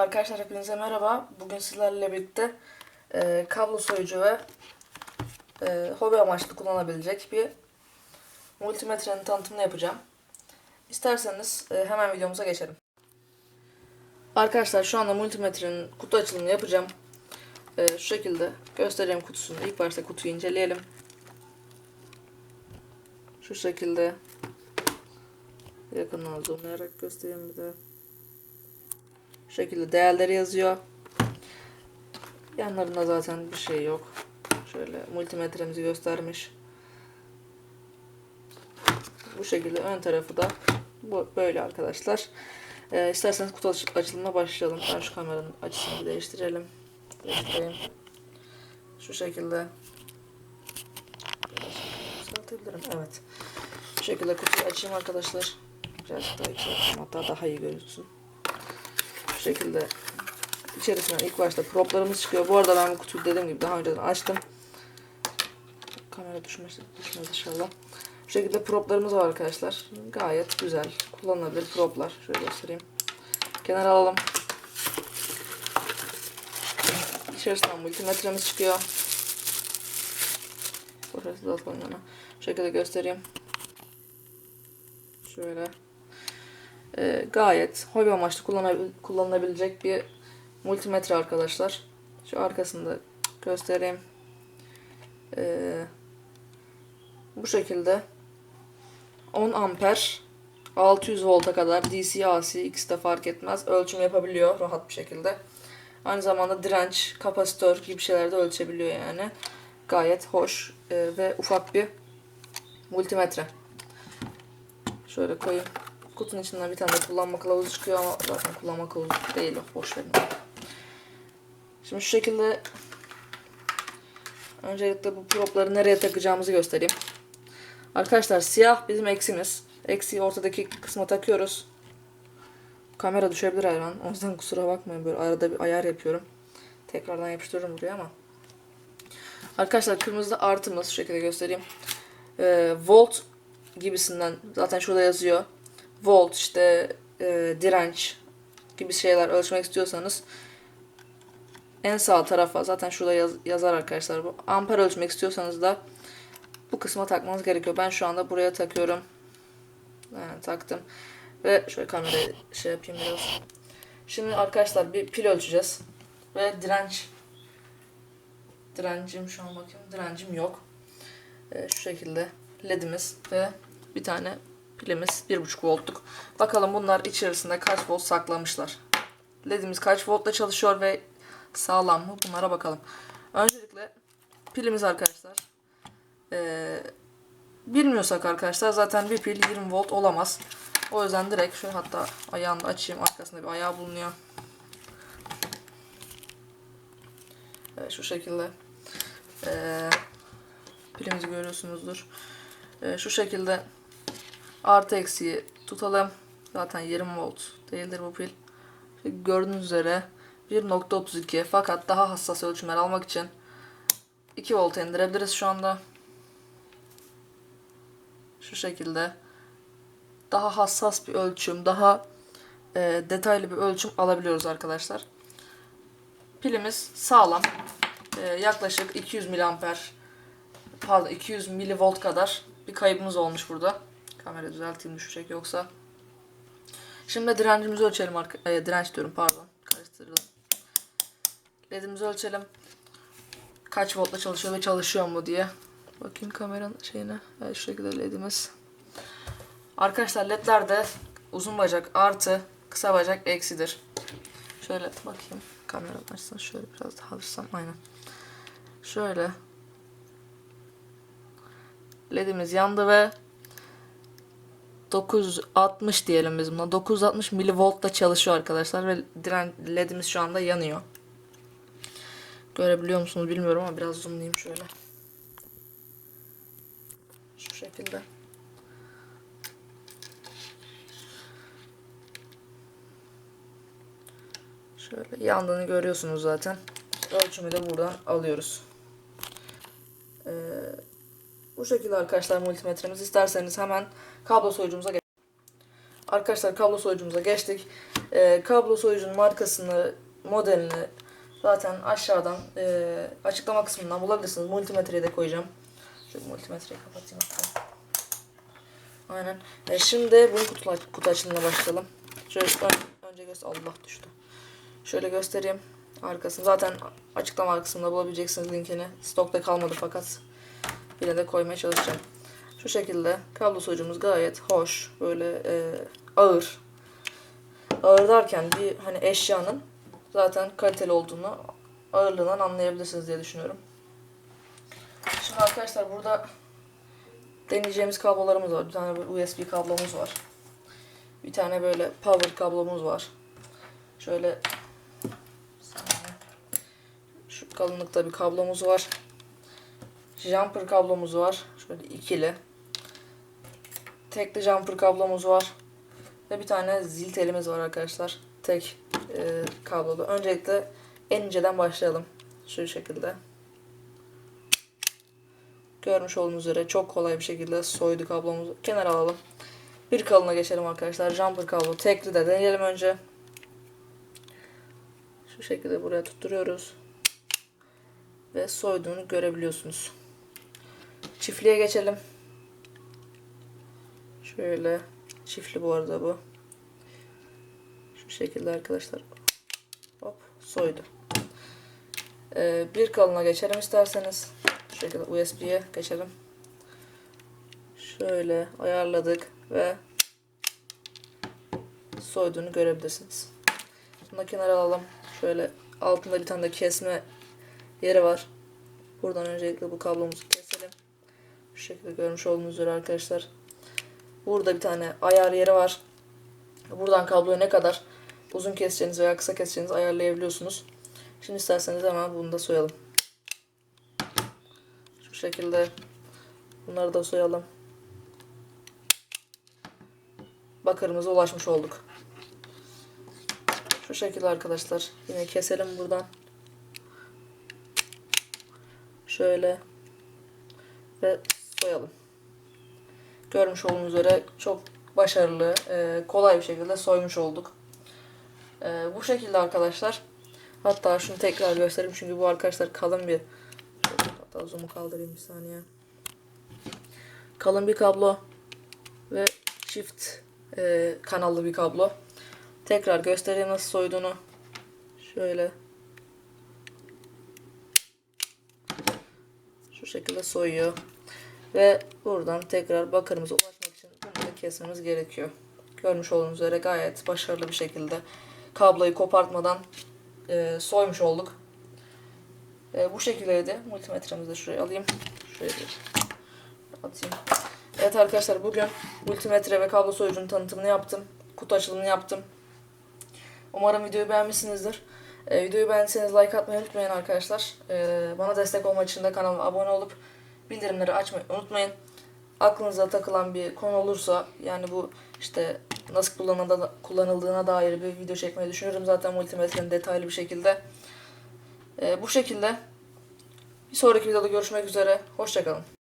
Arkadaşlar hepinize merhaba. Bugün sizlerle birlikte e, kablo soyucu ve e, hobi amaçlı kullanabilecek bir multimetrenin tanıtımını yapacağım. İsterseniz e, hemen videomuza geçelim. Arkadaşlar şu anda multimetrenin kutu açılımını yapacağım. E, şu şekilde göstereyim kutusunu. İlk başta kutuyu inceleyelim. Şu şekilde yakından zoomlayarak göstereyim bir de. Şu şekilde değerleri yazıyor. Yanlarında zaten bir şey yok. Şöyle multimetremizi göstermiş. Bu şekilde ön tarafı da bu böyle arkadaşlar. Ee, isterseniz kutu aç- açılımına başlayalım. Ben şu kameranın açısını değiştirelim. Değiştireyim. Şu şekilde. Biraz. Evet. Bu şekilde kutuyu açayım arkadaşlar. Birazcık daha yükselteyim. Hatta daha iyi görünsün. Şekilde içerisinden ilk başta proplarımız çıkıyor. Bu arada ben bu kutuyu dediğim gibi daha önceden açtım. Kamera düşmez, düşmez inşallah. Bu şekilde proplarımız var arkadaşlar. Gayet güzel. Kullanılabilir proplar. Şöyle göstereyim. Kenara alalım. İçerisinden multimetremiz çıkıyor. Burası da. Bu şekilde göstereyim. Şöyle. Ee, gayet hobi amaçlı kullanılabilecek bir multimetre arkadaşlar. Şu arkasında göstereyim. Ee, bu şekilde 10 amper 600 volta kadar DC AC ikisi de fark etmez ölçüm yapabiliyor rahat bir şekilde. Aynı zamanda direnç, kapasitör gibi şeyler de ölçebiliyor yani. Gayet hoş e, ve ufak bir multimetre. Şöyle koyayım. Kutunun içinden bir tane kullanma kılavuzu çıkıyor ama zaten kullanma kılavuzu değil o. Boş verin. Şimdi şu şekilde öncelikle bu propları nereye takacağımızı göstereyim. Arkadaşlar siyah bizim eksimiz. Eksiği ortadaki kısma takıyoruz. Kamera düşebilir her an. O yüzden kusura bakmayın böyle arada bir ayar yapıyorum. Tekrardan yapıştırırım buraya ama. Arkadaşlar kırmızıda artımız şu şekilde göstereyim. Ee, volt gibisinden zaten şurada yazıyor. Volt işte e, direnç gibi şeyler ölçmek istiyorsanız en sağ tarafa zaten şurada yaz- yazar arkadaşlar bu. Amper ölçmek istiyorsanız da bu kısma takmanız gerekiyor. Ben şu anda buraya takıyorum. Yani taktım. Ve şöyle kamerayı şey yapayım biraz. Şimdi arkadaşlar bir pil ölçeceğiz. Ve direnç. Direncim şu an bakayım. Direncim yok. Ee, şu şekilde ledimiz ve bir tane pilimiz 1.5 voltluk. Bakalım bunlar içerisinde kaç volt saklamışlar. Ledimiz kaç voltla çalışıyor ve sağlam mı? Bunlara bakalım. Öncelikle pilimiz arkadaşlar. Ee, bilmiyorsak arkadaşlar zaten bir pil 20 volt olamaz. O yüzden direkt şöyle hatta ayağını açayım. Arkasında bir ayağı bulunuyor. Evet şu şekilde. Ee, pilimizi görüyorsunuzdur. Ee, şu şekilde artı eksiği tutalım. Zaten 20 volt değildir bu pil. Gördüğünüz üzere 1.32 fakat daha hassas ölçümler almak için 2 volt indirebiliriz şu anda. Şu şekilde daha hassas bir ölçüm, daha e, detaylı bir ölçüm alabiliyoruz arkadaşlar. Pilimiz sağlam. E, yaklaşık 200 miliamper pardon 200 milivolt kadar bir kaybımız olmuş burada. Kamera düzelteyim düşecek yoksa. Şimdi direncimizi ölçelim. E, direnç diyorum pardon. Karıştırdım. LED'imizi ölçelim. Kaç voltla çalışıyor ve çalışıyor mu diye. Bakayım kameranın şeyine. Evet, şu şekilde LED'imiz. Arkadaşlar ledlerde uzun bacak artı kısa bacak eksidir. Şöyle bakayım. Kamera açsın. Şöyle biraz daha alışsam. Aynen. Şöyle. LED'imiz yandı ve 960 diyelim biz buna. 960 milivoltla çalışıyor arkadaşlar ve diren ledimiz şu anda yanıyor. Görebiliyor musunuz bilmiyorum ama biraz zoomlayayım şöyle. Şu şekilde. Şöyle yandığını görüyorsunuz zaten. Ölçümü de buradan alıyoruz. Bu şekilde arkadaşlar multimetremiz. İsterseniz hemen kablo soyucumuza geçelim. Arkadaşlar kablo soyucumuza geçtik. Ee, kablo soyucunun markasını, modelini zaten aşağıdan e, açıklama kısmından bulabilirsiniz. Multimetreyi de koyacağım. Şu multimetreyi kapatayım hatta. Aynen. E, şimdi bunun kutu, kutu açılımına başlayalım. Şöyle ön- önce göster. Allah düştü. Şöyle göstereyim. Arkasını zaten açıklama kısmında bulabileceksiniz linkini. Stokta kalmadı fakat yine de koymaya çalışacağım. Şu şekilde kablo soyucumuz gayet hoş. Böyle e, ağır. Ağır derken bir hani eşyanın zaten kaliteli olduğunu ağırlığından anlayabilirsiniz diye düşünüyorum. Şimdi arkadaşlar burada deneyeceğimiz kablolarımız var. Bir tane USB kablomuz var. Bir tane böyle power kablomuz var. Şöyle şu kalınlıkta bir kablomuz var. Jumper kablomuz var. Şöyle ikili. Tekli jumper kablomuz var. Ve bir tane zil telimiz var arkadaşlar. Tek e, kablolu. Öncelikle en inceden başlayalım. Şu şekilde. Görmüş olduğunuz üzere çok kolay bir şekilde soydu kablomuzu. Kenara alalım. Bir kalına geçelim arkadaşlar. Jumper kablo tekli de deneyelim önce. Şu şekilde buraya tutturuyoruz. Ve soyduğunu görebiliyorsunuz. Çiftliğe geçelim. Şöyle çiftli bu arada bu. Şu şekilde arkadaşlar. Hop soydu. Ee, bir kalına geçelim isterseniz. Şu şekilde USB'ye geçelim. Şöyle ayarladık ve soyduğunu görebilirsiniz. Bunu kenara alalım. Şöyle altında bir tane de kesme yeri var. Buradan öncelikle bu kablomuzu keselim. Şu şekilde görmüş olduğunuz üzere arkadaşlar. Burada bir tane ayar yeri var. Buradan kabloyu ne kadar uzun keseceğiniz veya kısa keseceğinizi ayarlayabiliyorsunuz. Şimdi isterseniz hemen bunu da soyalım. Şu şekilde bunları da soyalım. Bakırımıza ulaşmış olduk. Şu şekilde arkadaşlar. Yine keselim buradan. Şöyle. Ve soyalım. Görmüş olduğunuz üzere çok başarılı, e, kolay bir şekilde soymuş olduk. E, bu şekilde arkadaşlar. Hatta şunu tekrar göstereyim çünkü bu arkadaşlar kalın bir hatta zoom'u kaldırayım bir saniye. Kalın bir kablo ve çift e, kanallı bir kablo. Tekrar göstereyim nasıl soyduğunu. Şöyle. Şu şekilde soyuyor. Ve buradan tekrar bakırımıza ulaşmak için bunu kesmemiz gerekiyor. Görmüş olduğunuz üzere gayet başarılı bir şekilde kabloyu kopartmadan e, soymuş olduk. E, bu şekildeydi. Multimetremizi de şuraya alayım. Şöyle atayım. Evet arkadaşlar bugün multimetre ve kablo soyucunun tanıtımını yaptım. Kutu açılımını yaptım. Umarım videoyu beğenmişsinizdir. E, videoyu beğendiyseniz like atmayı unutmayın arkadaşlar. E, bana destek olmak için de kanalıma abone olup bildirimleri açmayı unutmayın. Aklınıza takılan bir konu olursa yani bu işte nasıl kullanıldığına, kullanıldığına dair bir video çekmeyi düşünüyorum zaten multimetrenin detaylı bir şekilde. E, bu şekilde bir sonraki videoda görüşmek üzere. Hoşçakalın.